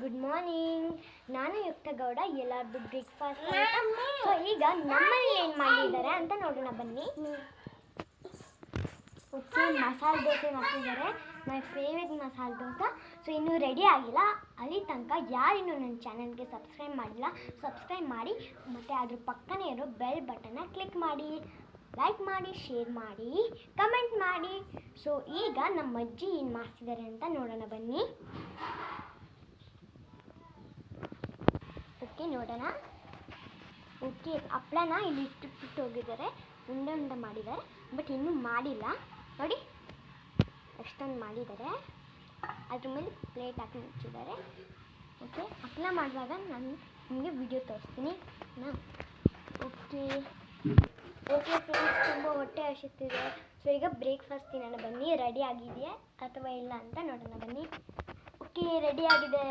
Good morning ನಾನು ಯುಕ್ತ ಗೌಡ ಎಲ್ಲಾರ್ದು ಬ್ರೇಕ್ಫಾಸ್ಟ್ ಸೊ ಈಗ ನಮ್ಮಲ್ಲಿ ಏನು ಮಾಡಿದ್ದಾರೆ ಅಂತ ನೋಡೋಣ ಬನ್ನಿ. ಓಕೆ ಮಸಾಲೆ ದೋಸೆ ಮಾಡ್ತಿದ್ದಾರೆ. My favourite masala dosa. So ಇನ್ನೂ ರೆಡಿ ಆಗಿಲ್ಲ. ಅಲ್ಲಿ ತನಕ ಯಾರಿನ್ನೂ ನನ್ನ ಚಾನಲ್ಗೆ ಸಬ್ಸ್ಕ್ರೈಬ್ ಮಾಡಿಲ್ಲ. ಸಬ್ಸ್ಕ್ರೈಬ್ ಮಾಡಿ ಮತ್ತು ಅದ್ರ ಪಕ್ಕನೇ ಇರೋ ಬೆಲ್ ಬಟನ್ನ ಕ್ಲಿಕ್ ಮಾಡಿ. ಲೈಕ್ ಮಾಡಿ ಶೇರ್ ಮಾಡಿ ಕಮೆಂಟ್ ಮಾಡಿ. ಸೊ ಈಗ ನಮ್ಮ ಅಜ್ಜಿ ಏನು ಮಾಡ್ತಿದ್ದಾರೆ ಅಂತ ನೋಡೋಣ ಬನ್ನಿ. ಓಕೆ ನೋಡೋಣ. ಓಕೆ ಹಪ್ಳನ ಇಲ್ಲಿ ಇಟ್ಟುಬಿಟ್ಟು ಹೋಗಿದ್ದಾರೆ. ಉಂಡೆ ಉಂಡೆ ಮಾಡಿದ್ದಾರೆ. ಬಟ್ ಇನ್ನೂ ಮಾಡಿಲ್ಲ. ನೋಡಿ, ಅಷ್ಟೊಂದು ಮಾಡಿದ್ದಾರೆ. ಅದ್ರ ಮೇಲೆ ಪ್ಲೇಟ್ ಹಾಕಿ ಮುಚ್ಚಿದ್ದಾರೆ. ಓಕೆ ಹಪ್ಪಳ ಮಾಡುವಾಗ ನಾನು ನಿಮಗೆ ವಿಡಿಯೋ ತೋರಿಸ್ತೀನಿ. ನಾ ಓಕೆ ಓಕೆ ಫ್ರೆಂಡ್ಸ್ ತುಂಬ ಹೊಟ್ಟೆ ಹಸಿತಿದೆ. ಸೊ ಈಗ ಬ್ರೇಕ್ಫಾಸ್ಟ್ ತಿನ್ನೋಣ. ಬನ್ನಿ ರೆಡಿ ಆಗಿದೆಯಾ ಅಥವಾ ಇಲ್ಲ ಅಂತ ನೋಡೋಣ. ಬನ್ನಿ. ಓಕೆ ರೆಡಿ ಆಗಿದೆ.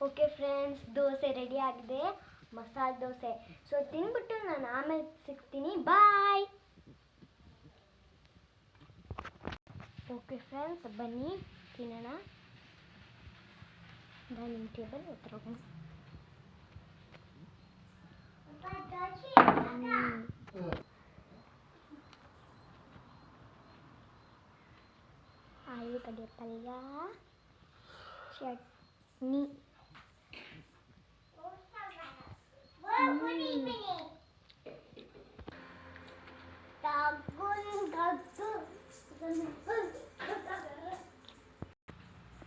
ಓಕೆ ಫ್ರೆಂಡ್ಸ್ ದೋಸೆ ರೆಡಿ ಆಗಿದೆ ಮಸಾಲೆ ದೋಸೆ ಸೊ ತಿನ್ಬಿಟ್ಟು ನಾನು ಆಮೇಲೆ ಸಿಗ್ತೀನಿ ಬಾಯ್ ಓಕೆ ಫ್ರೆಂಡ್ಸ್ ಬನ್ನಿ ತಿನ್ನೋಣ ಡೈನಿಂಗ್ ಟೇಬಲ್ ಹತ್ರ ಹೋಗೋಣ ಹ್ಮ್. ಆಲೂಗಡ್ಡೆ ಪಲ್ಯ ಚಟ್ನಿ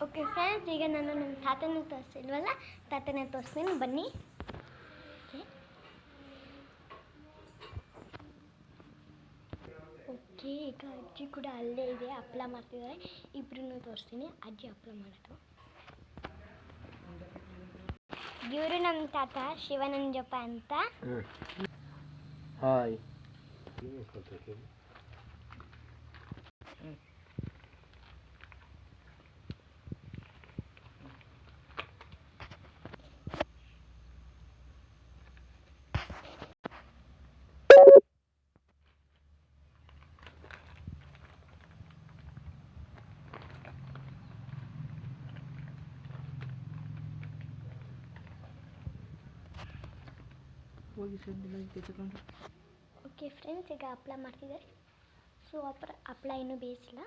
ಓಕೆ ಫ್ರೆಂಡ್ಸ್ ಈಗ ನಾನು ನನ್ನ ತಾತನ ತೋರಿಸಿಲ್ವಲ್ಲ? ತಾತನ ತೋರಿಸ್ತೀನಿ. ಬನ್ನಿ. ಓಕೆ ಈಗ ಅಜ್ಜಿ ಕೂಡ ಅಲ್ಲೇ ಇದೆ. ಹಪ್ಪಳ ಮಾಡ್ತಿದ್ದಾರೆ. ಇಬ್ಬರನ್ನೂ ತೋರಿಸ್ತೀನಿ. ಅಜ್ಜಿ ಹಪ್ಪಳ ಮಾಡೋದು. ಇವರು ನಮ್ಮ ತಾತ ಶಿವನಂಜಪ್ಪ ಅಂತ. ಹಾಯ್ ಹೋಗಿ ತೆಗೆದುಕೊಂಡು ಓಕೆ ಫ್ರೆಂಡ್ಸ್, ಈಗ ಹಪ್ಳ ಮಾಡ್ತಿದ್ದಾರೆ. ಸೊ ಹಪ್ಳ ಹಪ್ಳ ಇನ್ನೂ ಬೇಯಿಸಿಲ್ಲ.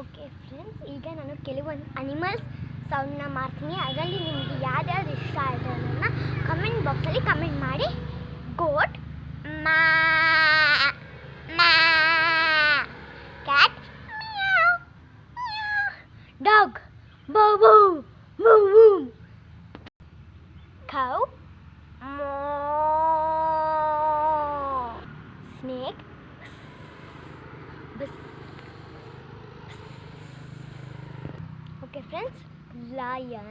ಓಕೆ ಫ್ರೆಂಡ್ಸ್, ಈಗ ನಾನು ಕೆಲವೊಂದು ಅನಿಮಲ್ಸ್ ಸೌಂಡ್ನ ಮಾಡ್ತೀನಿ. ಅದರಲ್ಲಿ ನಿಮಗೆ ಯಾವ್ದ್ಯಾವ್ದು ಇಷ್ಟ ಆಯಿತು ಅನ್ನೋದನ್ನ ಕಮೆಂಟ್ ಬಾಕ್ಸಲ್ಲಿ ಕಮೆಂಟ್ ಮಾಡಿ. ಗೋಟ್ ಮಾ cat dog bow bow bow ಬೌ. Friends lion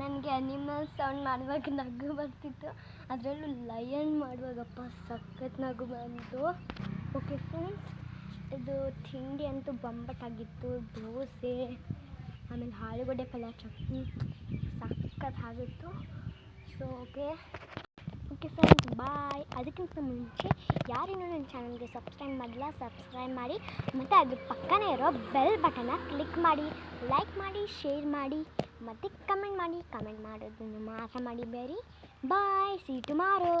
ನನಗೆ ಅನಿಮಲ್ ಸೌಂಡ್ ಮಾಡುವಾಗ ನಗು ಬರ್ತಿತ್ತು. ಅದರಲ್ಲೂ ಲಯನ್ ಮಾಡುವಾಗಪ್ಪ, ಸಖತ್ ನಗು ಬಂತು. ಓಕೆ ಫ್ರೆಂಡ್ಸ್ ಇದು ತಿಂಡಿ ಅಂತೂ ಬೊಂಬಟ್ಟಾಗಿತ್ತು, ದೋಸೆ, ಆಮೇಲೆ ಆಲೂಗಡ್ಡೆ ಪಲ್ಯ, ಚಟ್ನಿ, ಸಖತ್ ಆಗಿತ್ತು. So okay okay friends, bye. ಅದಕ್ಕಿಂತ ಮುಂಚೆ ಯಾರಿನ್ನೂ ನನ್ನ ಚಾನಲ್ಗೆ ಸಬ್ಸ್ಕ್ರೈಬ್ ಮಾಡಿಲ್ಲ, ಸಬ್ಸ್ಕ್ರೈಬ್ ಮಾಡಿ. ಮತ್ತು ಅದ್ರ ಪಕ್ಕನೇ ಇರೋ ಬೆಲ್ ಬಟನ್ನ ಕ್ಲಿಕ್ ಮಾಡಿ. ಲೈಕ್ ಮಾಡಿ, ಶೇರ್ ಮಾಡಿ. ಮತ್ತು ಕಮೆಂಟ್ ಮಾಡಿ. ಕಮೆಂಟ್ ಮಾಡೋದನ್ನು ಮಾತ್ರ ಮಾಡಿ ಬೇರಿ ಬಾಯ್ ಸಿ ಟುಮಾರೋ